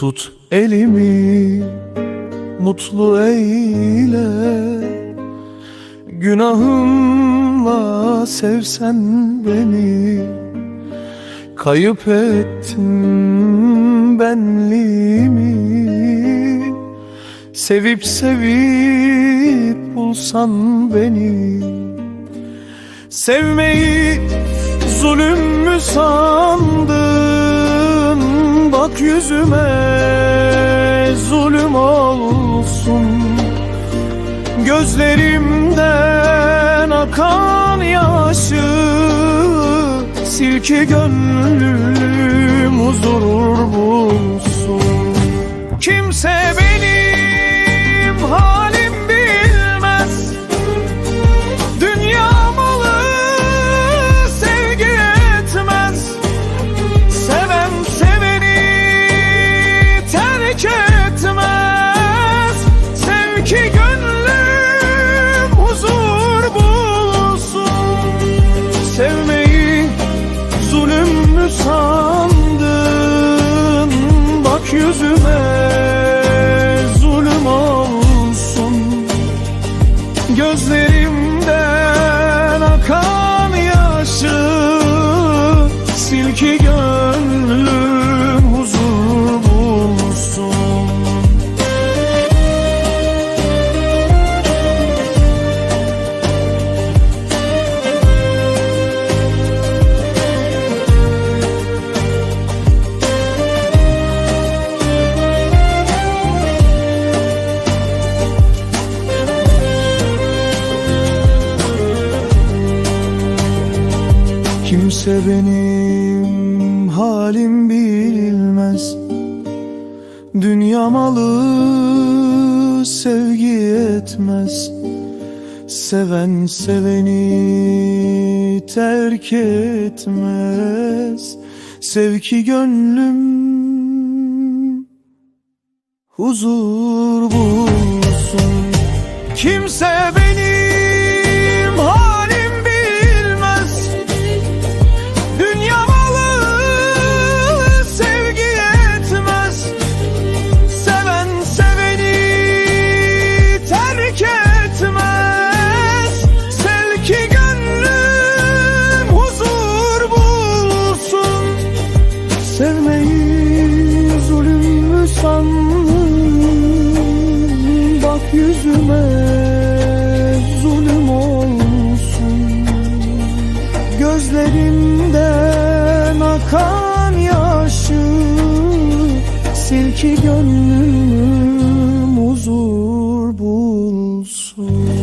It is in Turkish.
Tut elimi mutlu eyle. Günahımla sevsen beni. Kayıp ettim benliğimi. Sevip sevip bulsan beni. Sevmeyi zulüm mü sandın? Bak yüzüme zulüm olsun. Gözlerimden akan yaşı Sil ki gönlüm huzur bulsun. Kimse benim Kimse benim halim bilmez Dünya malı sevgi etmez. Seven seveni terk etmez. Sevki gönlüm huzur bulsun. Kimse yüzüme zulüm olsun. Gözlerimden akan yaşı Sil ki gönlüm huzur bulsun.